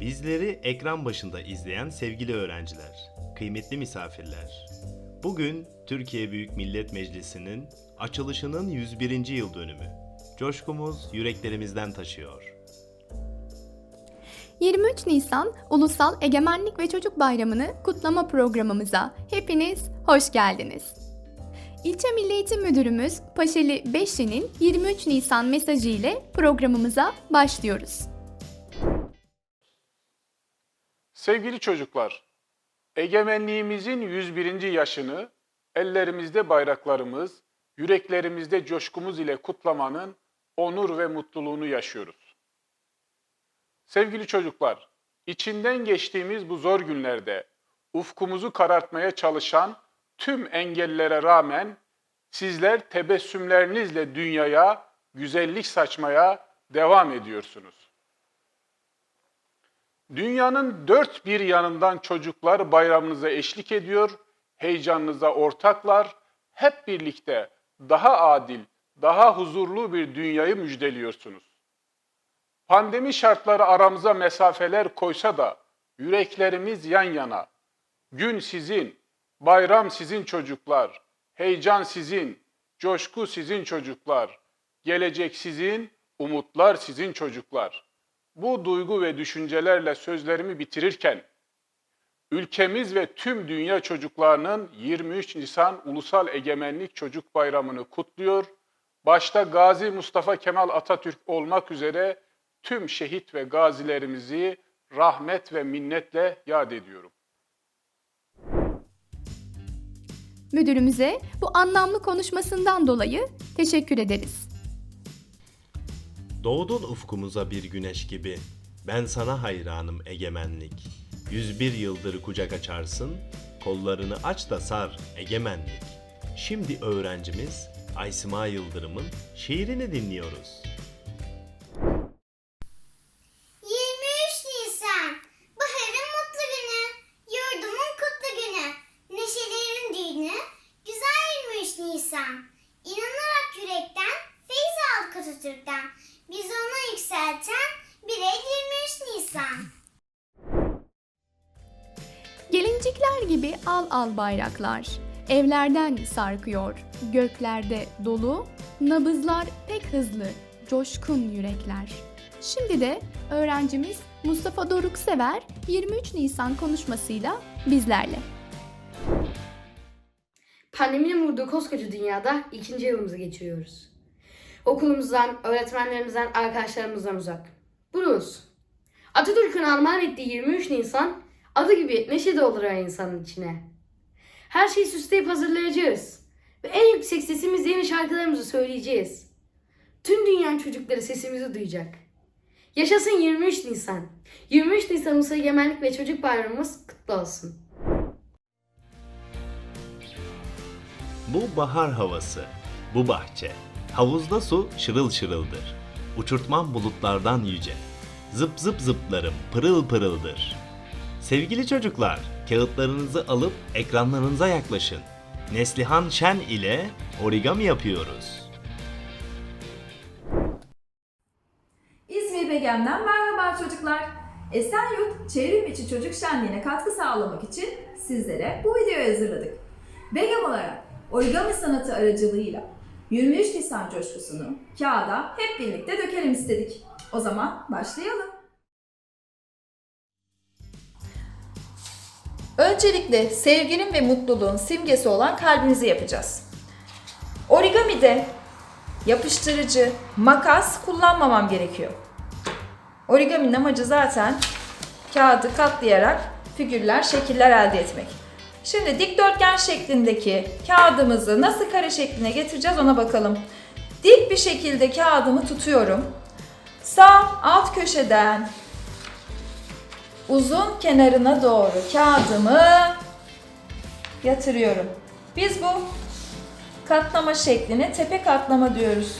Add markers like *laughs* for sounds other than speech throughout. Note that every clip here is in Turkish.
Bizleri ekran başında izleyen sevgili öğrenciler, kıymetli misafirler. Bugün Türkiye Büyük Millet Meclisi'nin açılışının 101. yıl dönümü. Coşkumuz yüreklerimizden taşıyor. 23 Nisan Ulusal Egemenlik ve Çocuk Bayramı'nı kutlama programımıza hepiniz hoş geldiniz. İlçe Milli Eğitim Müdürümüz Paşeli Beşli'nin 23 Nisan mesajı ile programımıza başlıyoruz. Sevgili çocuklar, egemenliğimizin 101. yaşını ellerimizde bayraklarımız, yüreklerimizde coşkumuz ile kutlamanın onur ve mutluluğunu yaşıyoruz. Sevgili çocuklar, içinden geçtiğimiz bu zor günlerde ufkumuzu karartmaya çalışan tüm engellere rağmen sizler tebessümlerinizle dünyaya güzellik saçmaya devam ediyorsunuz. Dünyanın dört bir yanından çocuklar bayramınıza eşlik ediyor, heyecanınıza ortaklar, hep birlikte daha adil, daha huzurlu bir dünyayı müjdeliyorsunuz. Pandemi şartları aramıza mesafeler koysa da yüreklerimiz yan yana. Gün sizin, bayram sizin çocuklar, heyecan sizin, coşku sizin çocuklar, gelecek sizin, umutlar sizin çocuklar.'' Bu duygu ve düşüncelerle sözlerimi bitirirken, ülkemiz ve tüm dünya çocuklarının 23 Nisan Ulusal Egemenlik Çocuk Bayramı'nı kutluyor. Başta Gazi Mustafa Kemal Atatürk olmak üzere tüm şehit ve gazilerimizi rahmet ve minnetle yad ediyorum. Müdürümüze bu anlamlı konuşmasından dolayı teşekkür ederiz. Doğdun ufkumuza bir güneş gibi. Ben sana hayranım egemenlik. 101 yıldır kucak açarsın. Kollarını aç da sar egemenlik. Şimdi öğrencimiz Aysima Yıldırım'ın şiirini dinliyoruz. Al al bayraklar, evlerden sarkıyor, göklerde dolu, nabızlar pek hızlı, coşkun yürekler. Şimdi de öğrencimiz Mustafa Doruk Sever 23 Nisan konuşmasıyla bizlerle. Pandeminin vurduğu koskoca dünyada ikinci yılımızı geçiriyoruz. Okulumuzdan, öğretmenlerimizden, arkadaşlarımızdan uzak. Bruce, Atatürk'ün armağan ettiği 23 Nisan adı gibi neşe dolduruyor insanın içine. Her şeyi süsleyip hazırlayacağız. Ve en yüksek sesimizle yeni şarkılarımızı söyleyeceğiz. Tüm dünyanın çocukları sesimizi duyacak. Yaşasın 23 Nisan. 23 Nisan Ulusal Egemenlik ve Çocuk Bayramımız kutlu olsun. Bu bahar havası, bu bahçe. Havuzda su şırıl şırıldır. Uçurtmam bulutlardan yüce. Zıp zıp zıplarım pırıl pırıldır. Sevgili çocuklar, kağıtlarınızı alıp ekranlarınıza yaklaşın. Neslihan Şen ile origami yapıyoruz. İzmir Begem'den merhaba çocuklar. Esenyurt Çevrim İçi Çocuk Şenliği'ne katkı sağlamak için sizlere bu videoyu hazırladık. Begem olarak origami sanatı aracılığıyla 23 Nisan coşkusunu kağıda hep birlikte dökelim istedik. O zaman başlayalım. Öncelikle sevginin ve mutluluğun simgesi olan kalbinizi yapacağız. Origami'de yapıştırıcı, makas kullanmamam gerekiyor. Origaminin amacı zaten kağıdı katlayarak figürler, şekiller elde etmek. Şimdi dikdörtgen şeklindeki kağıdımızı nasıl kare şekline getireceğiz ona bakalım. Dik bir şekilde kağıdımı tutuyorum. Sağ alt köşeden uzun kenarına doğru kağıdımı yatırıyorum. Biz bu katlama şekline tepe katlama diyoruz.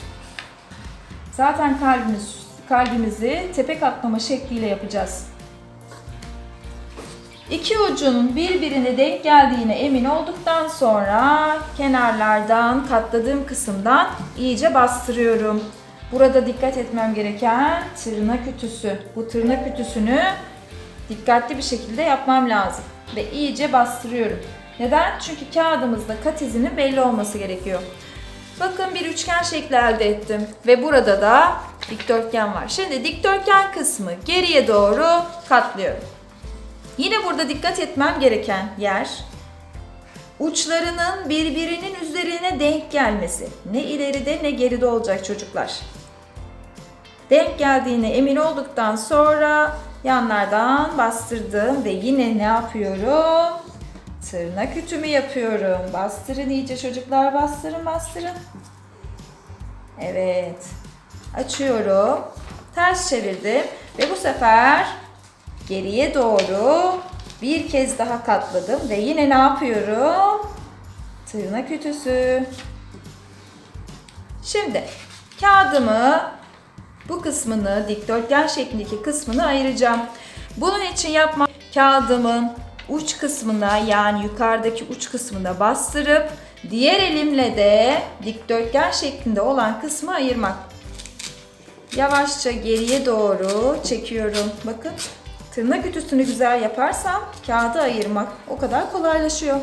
Zaten kalbimiz kalbimizi tepe katlama şekliyle yapacağız. İki ucun birbirine denk geldiğine emin olduktan sonra kenarlardan katladığım kısımdan iyice bastırıyorum. Burada dikkat etmem gereken tırnak ütüsü. Bu tırnak ütüsünü dikkatli bir şekilde yapmam lazım. Ve iyice bastırıyorum. Neden? Çünkü kağıdımızda kat izinin belli olması gerekiyor. Bakın bir üçgen şekli elde ettim. Ve burada da dikdörtgen var. Şimdi dikdörtgen kısmı geriye doğru katlıyorum. Yine burada dikkat etmem gereken yer uçlarının birbirinin üzerine denk gelmesi. Ne ileride ne geride olacak çocuklar. Denk geldiğine emin olduktan sonra yanlardan bastırdım ve yine ne yapıyorum? Tırnak ütümü yapıyorum. Bastırın iyice çocuklar bastırın bastırın. Evet. Açıyorum. Ters çevirdim ve bu sefer geriye doğru bir kez daha katladım ve yine ne yapıyorum? Tırnak ütüsü. Şimdi kağıdımı bu kısmını dikdörtgen şeklindeki kısmını ayıracağım. Bunun için yapmam kağıdımın uç kısmına yani yukarıdaki uç kısmına bastırıp diğer elimle de dikdörtgen şeklinde olan kısmı ayırmak. Yavaşça geriye doğru çekiyorum. Bakın tırnak ütüsünü güzel yaparsam kağıdı ayırmak o kadar kolaylaşıyor.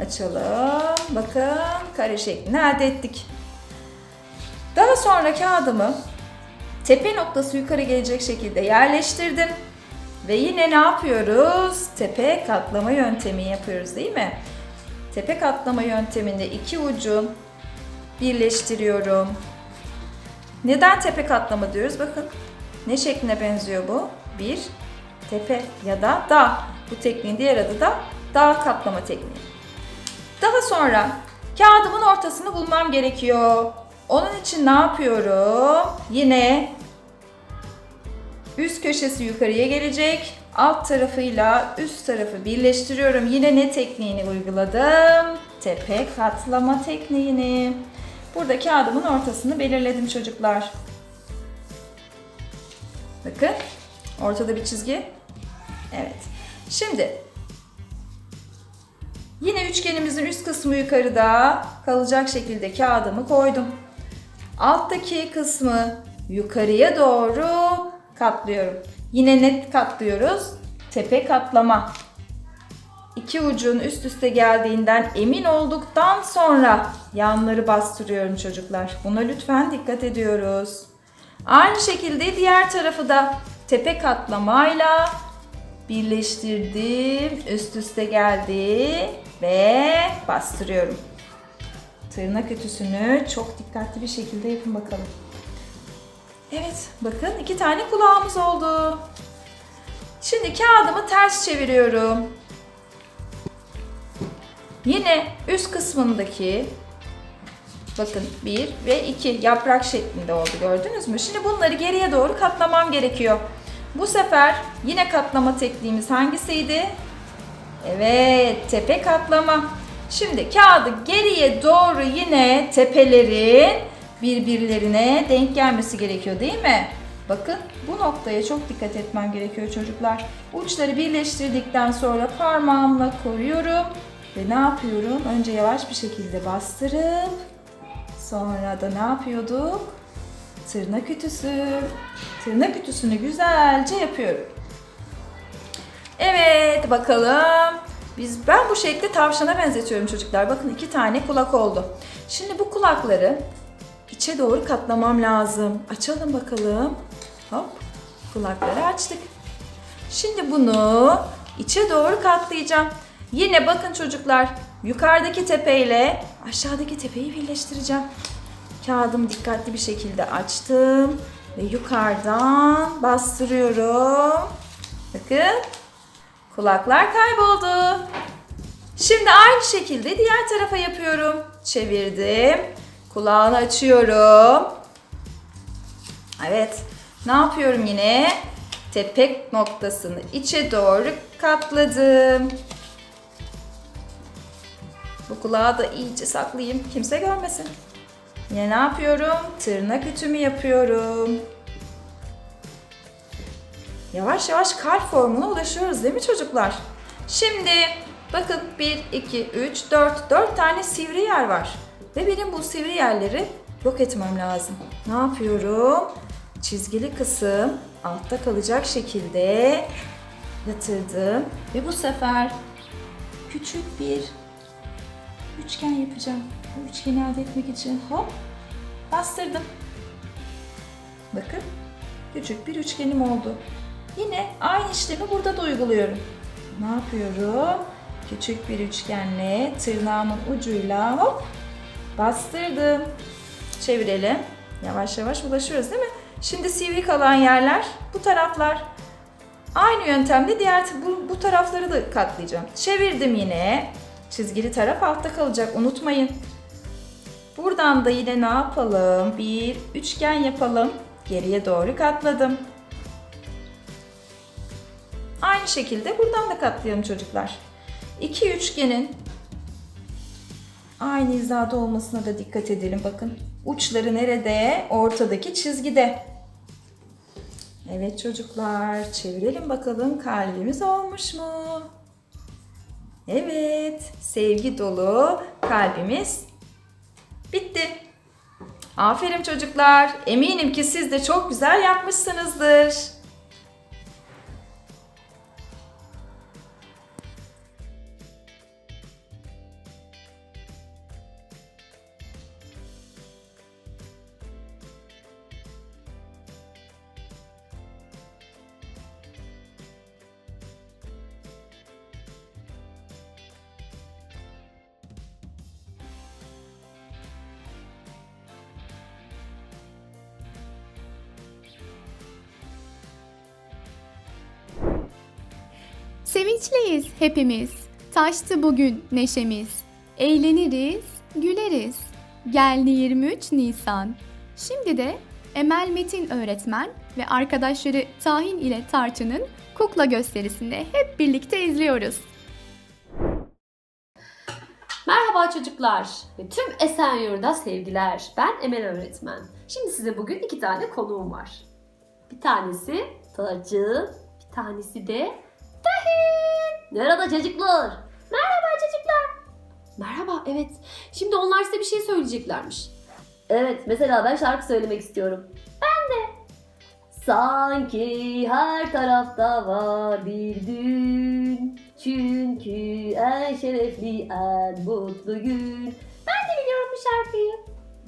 Açalım. Bakın kare şeklini elde ettik. Daha sonra kağıdımı tepe noktası yukarı gelecek şekilde yerleştirdim. Ve yine ne yapıyoruz? Tepe katlama yöntemi yapıyoruz değil mi? Tepe katlama yönteminde iki ucu birleştiriyorum. Neden tepe katlama diyoruz? Bakın ne şekline benziyor bu? Bir tepe ya da dağ. Bu tekniğin diğer adı da dağ katlama tekniği. Daha sonra kağıdımın ortasını bulmam gerekiyor. Onun için ne yapıyorum? Yine üst köşesi yukarıya gelecek. Alt tarafıyla üst tarafı birleştiriyorum. Yine ne tekniğini uyguladım? Tepe katlama tekniğini. Burada kağıdımın ortasını belirledim çocuklar. Bakın. Ortada bir çizgi. Evet. Şimdi Yine üçgenimizin üst kısmı yukarıda kalacak şekilde kağıdımı koydum. Alttaki kısmı yukarıya doğru katlıyorum. Yine net katlıyoruz. Tepe katlama. İki ucun üst üste geldiğinden emin olduktan sonra yanları bastırıyorum çocuklar. Buna lütfen dikkat ediyoruz. Aynı şekilde diğer tarafı da tepe katlamayla birleştirdim. Üst üste geldi ve bastırıyorum. Tırnak ütüsünü çok dikkatli bir şekilde yapın bakalım. Evet, bakın iki tane kulağımız oldu. Şimdi kağıdımı ters çeviriyorum. Yine üst kısmındaki bakın bir ve iki yaprak şeklinde oldu gördünüz mü? Şimdi bunları geriye doğru katlamam gerekiyor. Bu sefer yine katlama tekniğimiz hangisiydi? Evet, tepe katlama. Şimdi kağıdı geriye doğru yine tepelerin birbirlerine denk gelmesi gerekiyor değil mi? Bakın bu noktaya çok dikkat etmem gerekiyor çocuklar. Uçları birleştirdikten sonra parmağımla koruyorum ve ne yapıyorum? Önce yavaş bir şekilde bastırıp sonra da ne yapıyorduk? Tırnak ütüsü. Tırnak ütüsünü güzelce yapıyorum. Evet bakalım. Biz ben bu şekli tavşana benzetiyorum çocuklar. Bakın iki tane kulak oldu. Şimdi bu kulakları içe doğru katlamam lazım. Açalım bakalım. Hop. Kulakları açtık. Şimdi bunu içe doğru katlayacağım. Yine bakın çocuklar yukarıdaki tepeyle aşağıdaki tepeyi birleştireceğim. Kağıdımı dikkatli bir şekilde açtım ve yukarıdan bastırıyorum. Bakın kulaklar kayboldu. Şimdi aynı şekilde diğer tarafa yapıyorum. Çevirdim. Kulağını açıyorum. Evet. Ne yapıyorum yine? Tepe noktasını içe doğru katladım. Bu kulağı da iyice saklayayım. Kimse görmesin. Yine ne yapıyorum? Tırnak ütümü yapıyorum. Yavaş yavaş kalp formuna ulaşıyoruz değil mi çocuklar? Şimdi bakın 1, 2, 3, 4, 4 tane sivri yer var. Ve benim bu sivri yerleri yok etmem lazım. Ne yapıyorum? Çizgili kısım altta kalacak şekilde yatırdım ve bu sefer küçük bir üçgen yapacağım. Bu üçgeni elde etmek için hop bastırdım. Bakın küçük bir üçgenim oldu. Yine aynı işlemi burada da uyguluyorum. Ne yapıyorum? Küçük bir üçgenle tırnağımın ucuyla hop bastırdım. Çevirelim. Yavaş yavaş ulaşıyoruz değil mi? Şimdi sivri kalan yerler bu taraflar. Aynı yöntemle diğer bu, bu tarafları da katlayacağım. Çevirdim yine. Çizgili taraf altta kalacak unutmayın. Buradan da yine ne yapalım? Bir üçgen yapalım. Geriye doğru katladım. Aynı şekilde buradan da katlayalım çocuklar. İki üçgenin aynı hizada olmasına da dikkat edelim. Bakın uçları nerede? Ortadaki çizgide. Evet çocuklar çevirelim bakalım kalbimiz olmuş mu? Evet sevgi dolu kalbimiz bitti. Aferin çocuklar. Eminim ki siz de çok güzel yapmışsınızdır. Sevinçliyiz hepimiz. Taştı bugün neşemiz. Eğleniriz, güleriz. Geldi 23 Nisan. Şimdi de Emel Metin öğretmen ve arkadaşları Tahin ile Tarçın'ın kukla gösterisini hep birlikte izliyoruz. Merhaba çocuklar ve tüm Esenyurt'a sevgiler. Ben Emel öğretmen. Şimdi size bugün iki tane konuğum var. Bir tanesi Tacı, bir tanesi de. Merhaba çocuklar. Merhaba çocuklar. Merhaba, evet. Şimdi onlar size bir şey söyleyeceklermiş. Evet, mesela ben şarkı söylemek istiyorum. Ben de. Sanki her tarafta var bir düğün. Çünkü en şerefli, en mutlu gün. Ben de biliyorum bu şarkıyı.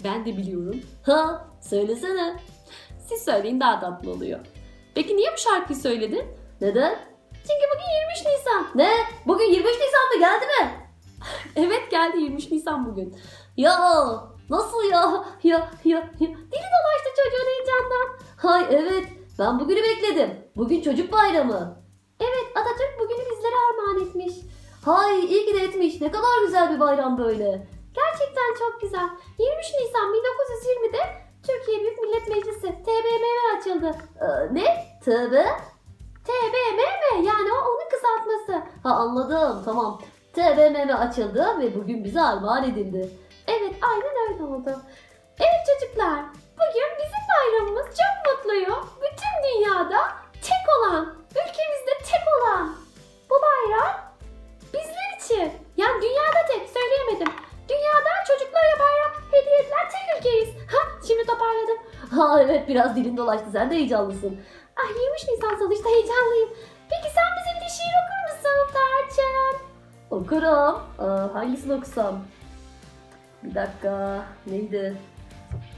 Ben de biliyorum. Ha, söylesene. Siz söyleyin daha tatlı oluyor. Peki niye bu şarkıyı söyledin? Neden? Çünkü bugün 23 Nisan. Ne? Bugün 23 Nisan mı? Geldi mi? *laughs* evet geldi 23 Nisan bugün. Ya nasıl ya? Ya ya ya. Dili dolaştı çocuğun heyecandan. Hay evet ben bugünü bekledim. Bugün çocuk bayramı. Evet Atatürk bugünü bizlere armağan etmiş. Hay iyi ki de etmiş. Ne kadar güzel bir bayram böyle. Gerçekten çok güzel. 23 Nisan 1920'de Türkiye Büyük Millet Meclisi TBMM açıldı. Ee, ne? TB? TBMM yani o onun kısaltması. Ha anladım tamam. TBMM açıldı ve bugün bize armağan edildi. Evet aynen öyle oldu. Evet çocuklar bugün bizim bayramımız çok mutluyum. Bütün dünyada tek olan, ülkemizde tek olan bu bayram bizler için. Yani dünyada tek söyleyemedim. Dünyada çocuklara bayram hediye edilen tek ülkeyiz. Ha şimdi toparladım. Ha evet biraz dilin dolaştı sen de heyecanlısın. 23 Nisan sonuçta heyecanlıyım. Peki sen bizim bir şiir okur musun Tarçın? Okurum. Aa, hangisini okusam? Bir dakika. Neydi?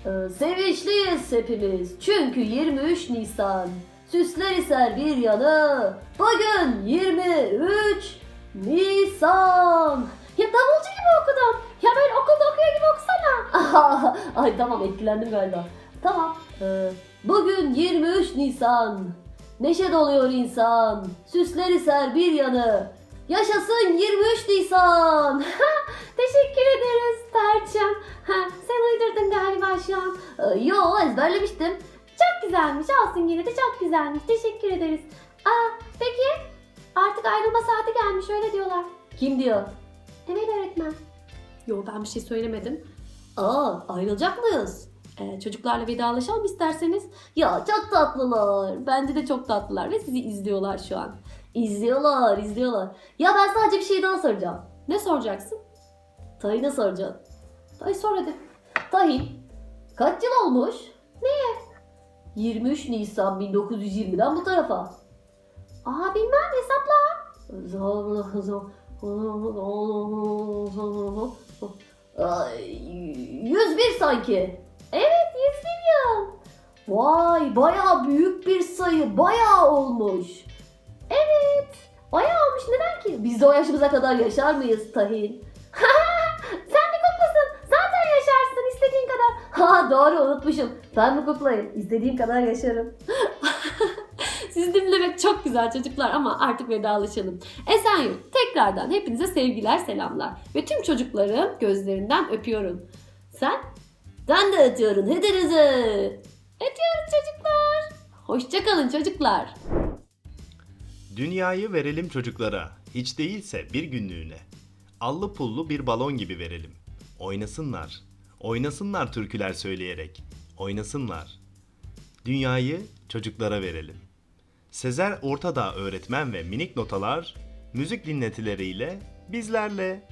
Ee, sevinçliyiz hepimiz. Çünkü 23 Nisan. Süsler eser bir yanı. Bugün 23 Nisan. Ya davulcu gibi okudun. Ya böyle okulda okuyor gibi okusana. *laughs* Ay tamam etkilendim galiba. Tamam. Ee, bugün 23 Nisan. Neşe doluyor insan. Süsler eser bir yanı. Yaşasın 23 Nisan. *laughs* Teşekkür ederiz Tarçın. Ha, sen uydurdun galiba şu an. Ee, yo ezberlemiştim. Çok güzelmiş olsun yine de çok güzelmiş. Teşekkür ederiz. Aa, peki artık ayrılma saati gelmiş öyle diyorlar. Kim diyor? Evet öğretmen. Yo ben bir şey söylemedim. Aa ayrılacak mıyız? Ee, çocuklarla vedalaşalım isterseniz. Ya çok tatlılar. Bence de çok tatlılar ve sizi izliyorlar şu an. İzliyorlar, izliyorlar. Ya ben sadece bir şey daha soracağım. Ne soracaksın? Tahin'e soracağım. Tahin sor hadi. Tahin, kaç yıl olmuş? Neye? 23 Nisan 1920'den bu tarafa. Aa bilmem hesapla. Ay, 101 sanki. Evet 101 yıl. Vay bayağı büyük bir sayı. Bayağı olmuş. Evet. Bayağı olmuş. Neden ki? Biz de o yaşımıza kadar yaşar mıyız Tahin? *laughs* Sen bir kuklasın. Zaten yaşarsın istediğin kadar. *laughs* Ha doğru unutmuşum. Ben bir kuklayım. İstediğim kadar yaşarım. *laughs* Sizi dinlemek çok güzel çocuklar ama artık vedalaşalım. Esenyurt tekrardan hepinize sevgiler selamlar ve tüm çocukların gözlerinden öpüyorum. Sen? Ben de atıyorum hepinizi. Öpüyoruz çocuklar. Hoşçakalın çocuklar. Dünyayı verelim çocuklara. Hiç değilse bir günlüğüne. Allı pullu bir balon gibi verelim. Oynasınlar. Oynasınlar türküler söyleyerek. Oynasınlar. Dünyayı çocuklara verelim. Sezer Ortadağ öğretmen ve minik notalar müzik dinletileriyle bizlerle.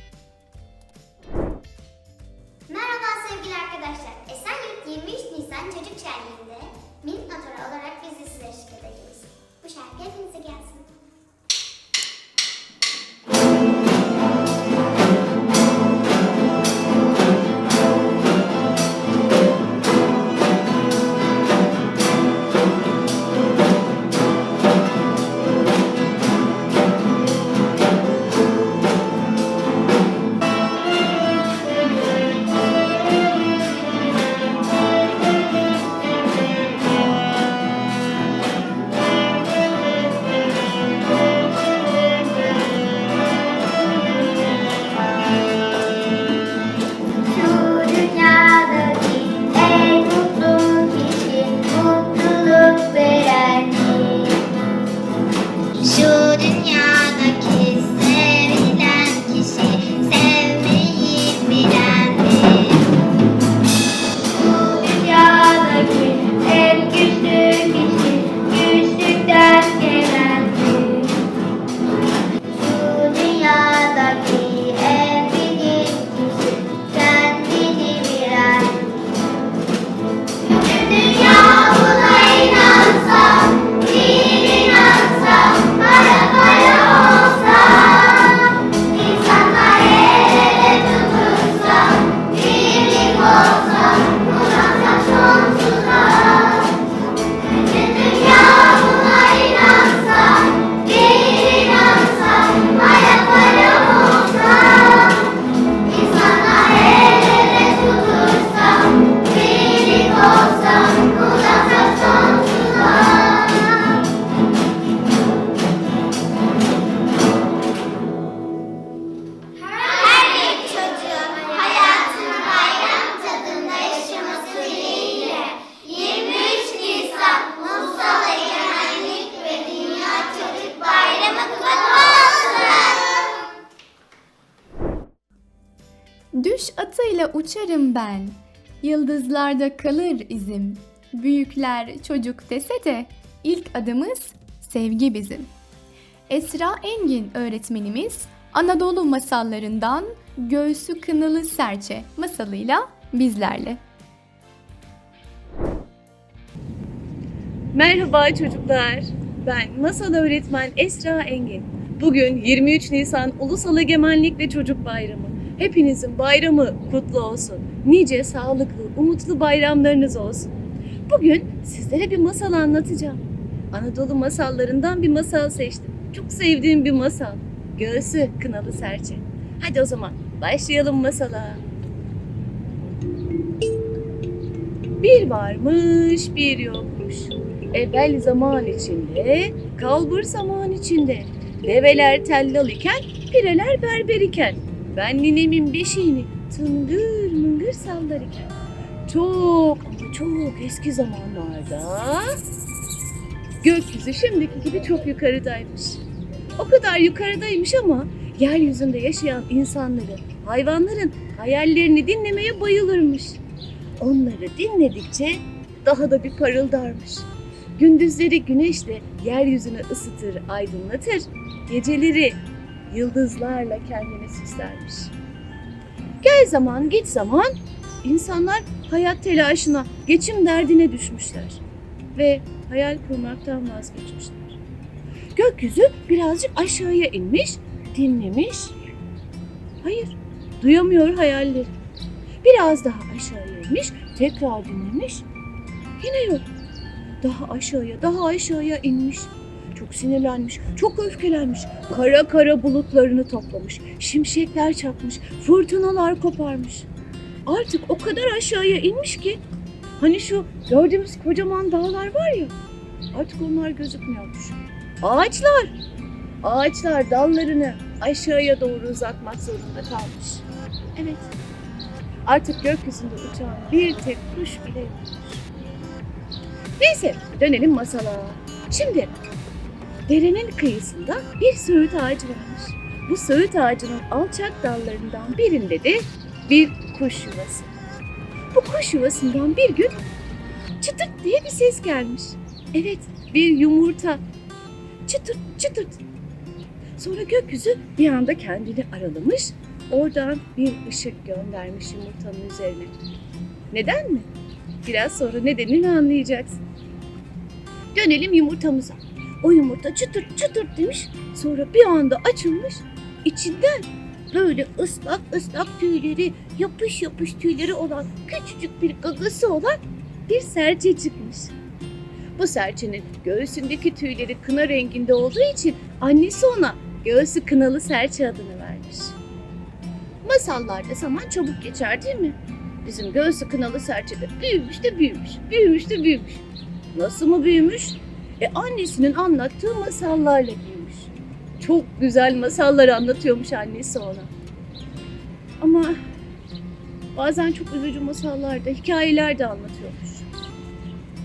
Atıyla uçarım ben. Yıldızlarda kalır izim. Büyükler çocuk dese de ilk adımız sevgi bizim. Esra Engin öğretmenimiz Anadolu masallarından Göğsü Kınalı Serçe masalıyla bizlerle. Merhaba çocuklar. Ben masal öğretmen Esra Engin. Bugün 23 Nisan Ulusal Egemenlik ve Çocuk Bayramı. Hepinizin bayramı kutlu olsun. Nice sağlıklı, umutlu bayramlarınız olsun. Bugün sizlere bir masal anlatacağım. Anadolu masallarından bir masal seçtim. Çok sevdiğim bir masal. Göğsü kınalı serçe. Hadi o zaman başlayalım masala. Bir varmış, bir yokmuş. Evvel zaman içinde, kalbur zaman içinde. Develer tellal iken, pireler berber iken. Ben ninemin beşiğini tıngır mıngır sallar iken. Çok ama çok eski zamanlarda gökyüzü şimdiki gibi çok yukarıdaymış. O kadar yukarıdaymış ama yeryüzünde yaşayan insanların, hayvanların hayallerini dinlemeye bayılırmış. Onları dinledikçe daha da bir parıldarmış. Gündüzleri güneşle yeryüzünü ısıtır, aydınlatır. Geceleri yıldızlarla kendini süslermiş. Gel zaman git zaman insanlar hayat telaşına, geçim derdine düşmüşler ve hayal kurmaktan vazgeçmişler. gökyüzü birazcık aşağıya inmiş, dinlemiş. Hayır, duyamıyor hayalleri. Biraz daha aşağıya inmiş, tekrar dinlemiş. Yine yok. Daha aşağıya, daha aşağıya inmiş. Çok sinirlenmiş, çok öfkelenmiş. Kara kara bulutlarını toplamış. Şimşekler çakmış, fırtınalar koparmış. Artık o kadar aşağıya inmiş ki hani şu gördüğümüz kocaman dağlar var ya artık onlar gözükmüyormuş. Ağaçlar, ağaçlar dallarını aşağıya doğru uzatmak zorunda kalmış. Evet, artık gökyüzünde uçan bir tek kuş bile yokmuş. Neyse, dönelim masala. Şimdi derenin kıyısında bir söğüt ağacı varmış. Bu söğüt ağacının alçak dallarından birinde de bir kuş yuvası. Bu kuş yuvasından bir gün çıtırt diye bir ses gelmiş. Evet, bir yumurta. Çıtırt çıtırt. Sonra gökyüzü bir anda kendini aralamış. Oradan bir ışık göndermiş yumurtanın üzerine. Neden mi? Biraz sonra nedenini anlayacaksın. Dönelim yumurtamıza. O yumurta çıtırt çıtırt demiş. Sonra bir anda açılmış. İçinden böyle ıslak ıslak tüyleri, yapış yapış tüyleri olan küçücük bir gagası olan bir serçe çıkmış. Bu serçenin göğsündeki tüyleri kına renginde olduğu için annesi ona göğsü kınalı serçe adını vermiş. Masallarda zaman çabuk geçer değil mi? Bizim göğsü kınalı serçe de büyümüş de büyümüş, büyümüş de büyümüş. Nasıl mı büyümüş? E annesinin anlattığı masallarla büyümüş. Çok güzel masallar anlatıyormuş annesi ona. Ama bazen çok üzücü masallar da, hikayeler de anlatıyormuş.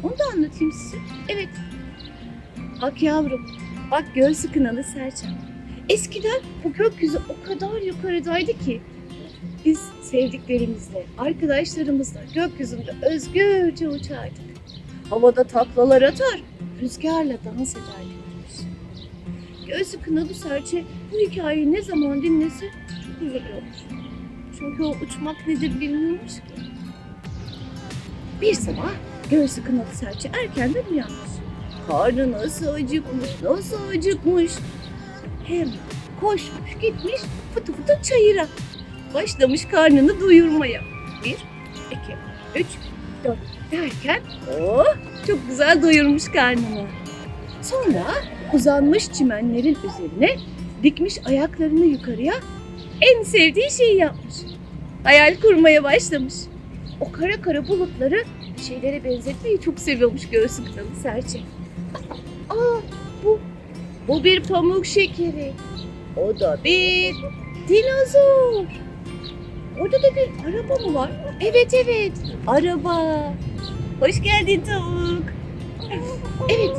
Onu da anlatayım size. Evet. Bak yavrum, bak göğsü kınalı serçem. Eskiden bu gökyüzü o kadar yukarıdaydı ki biz sevdiklerimizle, arkadaşlarımızla gökyüzünde özgürce uçardık. Havada taklalar atar, rüzgarla dans ederdik. biz. Göğsü kınalı serçe bu hikayeyi ne zaman dinlese çok üzülüyormuş. Çünkü o uçmak nedir bilmiyormuş ki. Bir sabah göğsü kınalı serçe erkenden uyanmış. Karnı nasıl acıkmış, nasıl acıkmış. Hem koşmuş gitmiş fıtı fıtı çayıra. Başlamış karnını doyurmaya. Bir, iki, üç, dört derken oh, çok güzel doyurmuş karnını. Sonra uzanmış çimenlerin üzerine dikmiş ayaklarını yukarıya en sevdiği şeyi yapmış. Hayal kurmaya başlamış. O kara kara bulutları bir şeylere benzetmeyi çok seviyormuş göğsü kınalı serçe. Aa bu, bu bir pamuk şekeri. O da bir dinozor. Orada da bir araba mı var? Evet evet araba. Hoş geldin tavuk. Evet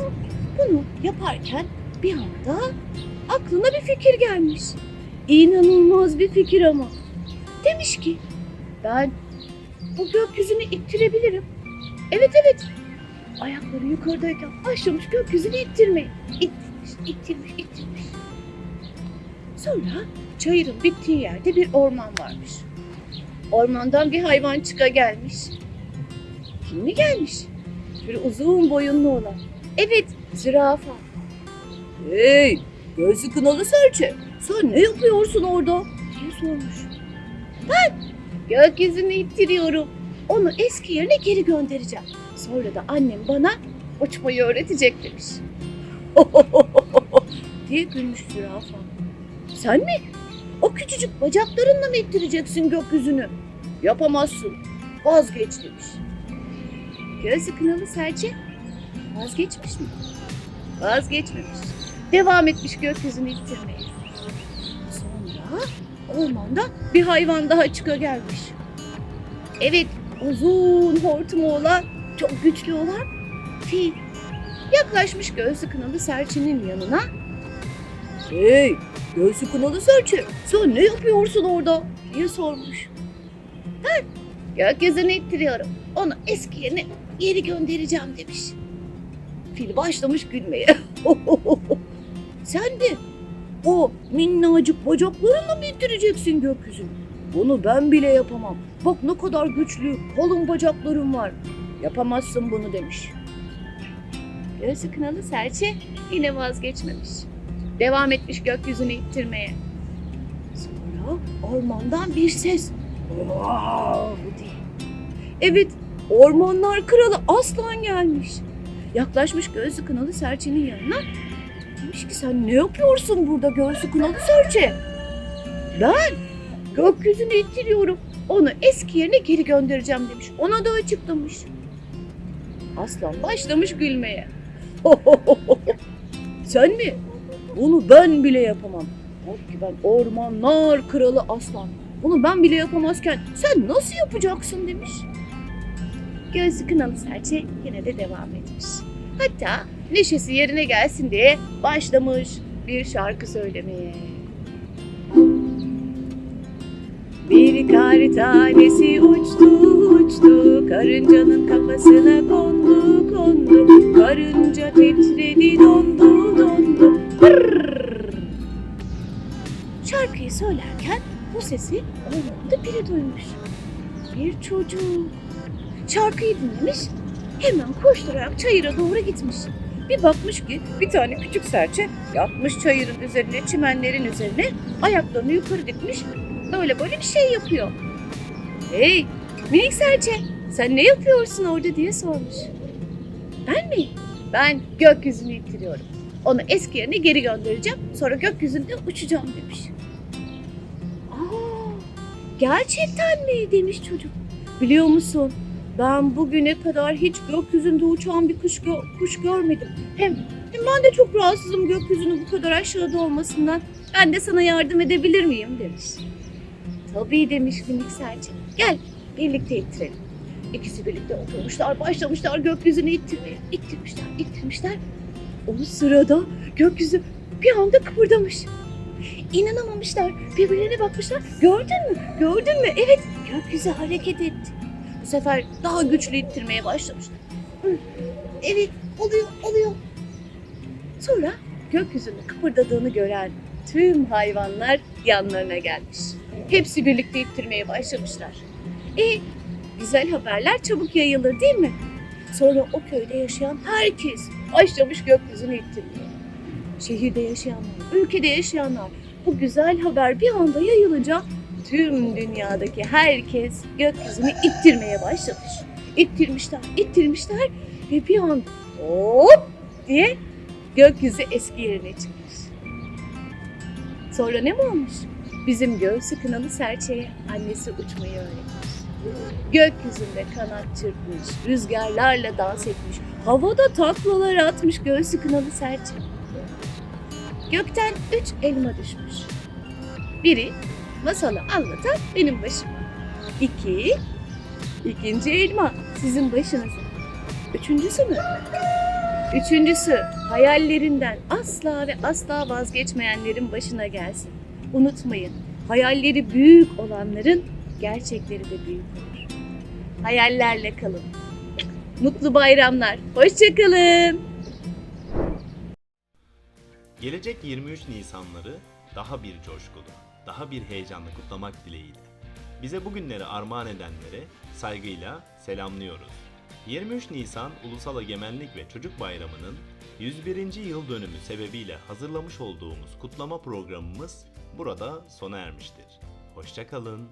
bunu yaparken bir anda aklına bir fikir gelmiş. İnanılmaz bir fikir ama. Demiş ki ben bu gökyüzünü ittirebilirim. Evet evet. Ayakları yukarıdayken başlamış gökyüzünü ittirmeye. İttirmiş, ittirmiş, ittirmiş. Sonra çayırın bittiği yerde bir orman varmış. Ormandan bir hayvan çıka gelmiş. Kim mi gelmiş? Böyle uzun boyunlu olan. Evet, zürafa. Hey, gözü kınalı serçe. Sen ne yapıyorsun orada? diye sormuş. Ben gökyüzünü ittiriyorum. Onu eski yerine geri göndereceğim. Sonra da annem bana uçmayı öğretecek demiş. *laughs* diye gülmüş zürafa. Sen mi? O küçücük bacaklarınla mı ittireceksin gökyüzünü? Yapamazsın. Vazgeç demiş. Gözü kınalı serçe vazgeçmiş mi? Vazgeçmemiş. Devam etmiş gökyüzünü ittirmeye. Sonra ormanda bir hayvan daha çıka gelmiş. Evet, uzun hortumu olan, çok güçlü olan fil. Yaklaşmış göğsü kınalı serçenin yanına. Hey, göğsü kınalı serçe, sen ne yapıyorsun orada? diye sormuş. Ben gökyüzünü ittiriyorum. Onu eski yerine geri göndereceğim demiş. Fil başlamış gülmeye. *laughs* Sen de o minnacık bacaklarınla mı ittireceksin gökyüzünü? Bunu ben bile yapamam. Bak ne kadar güçlü, kalın bacaklarım var. Yapamazsın bunu demiş. Gözü kınalı serçe yine vazgeçmemiş. Devam etmiş gökyüzünü ittirmeye. Sonra ormandan bir ses. Wow diye. Evet, ormanlar kralı aslan gelmiş. Yaklaşmış gözlü kınalı serçenin yanına. Demiş ki sen ne yapıyorsun burada gözlü kınalı serçe? Ben gökyüzünü ittiriyorum. Onu eski yerine geri göndereceğim demiş. Ona da açıklamış. Aslan başlamış gülmeye. *laughs* Sen mi? Bunu ben bile yapamam. Halbuki ben ormanlar kralı aslan. Bunu ben bile yapamazken sen nasıl yapacaksın demiş. Gözlü kınalı serçe yine de devam etmiş. Hatta neşesi yerine gelsin diye başlamış bir şarkı söylemeye. Bir kar tanesi uçtu uçtu Karıncanın kafasına kondu kondu Karınca titredi dondu dondu. Şarkıyı söylerken bu sesi ormanda biri duymuş. Bir çocuk. Şarkıyı dinlemiş hemen koşturarak çayıra doğru gitmiş. Bir bakmış ki bir tane küçük serçe yatmış çayırın üzerine, çimenlerin üzerine, ayaklarını yukarı dikmiş, böyle böyle bir şey yapıyor. Hey minik serçe sen ne yapıyorsun orada diye sormuş. Ben mi? Ben gökyüzünü ittiriyorum. Onu eski yerine geri göndereceğim. Sonra gökyüzünde uçacağım demiş. Gerçekten mi demiş çocuk. Biliyor musun? Ben bugüne kadar hiç gökyüzünde uçan bir kuş, gö- kuş görmedim. Hem, hem ben de çok rahatsızım gökyüzünün bu kadar aşağıda olmasından. Ben de sana yardım edebilir miyim demiş. Tabii demiş minik serçe. Gel birlikte ittirelim. İkisi birlikte oturmuşlar, başlamışlar gökyüzünü ittirmeye. İttirmişler, ittirmişler. O sırada gökyüzü bir anda kıpırdamış. İnanamamışlar. Birbirlerine bakmışlar. Gördün mü? Gördün mü? Evet, gökyüzü hareket etti. Bu sefer daha güçlü ittirmeye başlamışlar. Evet, oluyor, oluyor. Sonra gökyüzünün kıpırdadığını gören tüm hayvanlar yanlarına gelmiş. Hepsi birlikte ittirmeye başlamışlar. E, güzel haberler çabuk yayılır değil mi? Sonra o köyde yaşayan herkes başlamış gökyüzünü ittirmeye. Şehirde yaşayanlar, ülkede yaşayanlar bu güzel haber bir anda yayılınca tüm dünyadaki herkes gökyüzünü ittirmeye başlamış. İttirmişler, ittirmişler ve bir an hop diye gökyüzü eski yerine çıkmış. Sonra ne mi olmuş? Bizim göğsü kınalı serçeye annesi uçmayı öğretmiş. Gökyüzünde kanat çırpmış, rüzgarlarla dans etmiş, havada taklalar atmış göğsü kınalı serçe. Gökten üç elma düşmüş. Biri masalı anlatan benim başıma. İki, ikinci elma sizin başınıza. Üçüncüsü mü? Üçüncüsü hayallerinden asla ve asla vazgeçmeyenlerin başına gelsin. Unutmayın, hayalleri büyük olanların gerçekleri de büyük olur. Hayallerle kalın. Mutlu bayramlar. Hoşçakalın. Gelecek 23 Nisanları daha bir coşkulu, daha bir heyecanla kutlamak dileğiyle. Bize bugünleri armağan edenlere saygıyla selamlıyoruz. 23 Nisan Ulusal Egemenlik ve Çocuk Bayramı'nın 101. yıl dönümü sebebiyle hazırlamış olduğumuz kutlama programımız burada sona ermiştir. Hoşçakalın.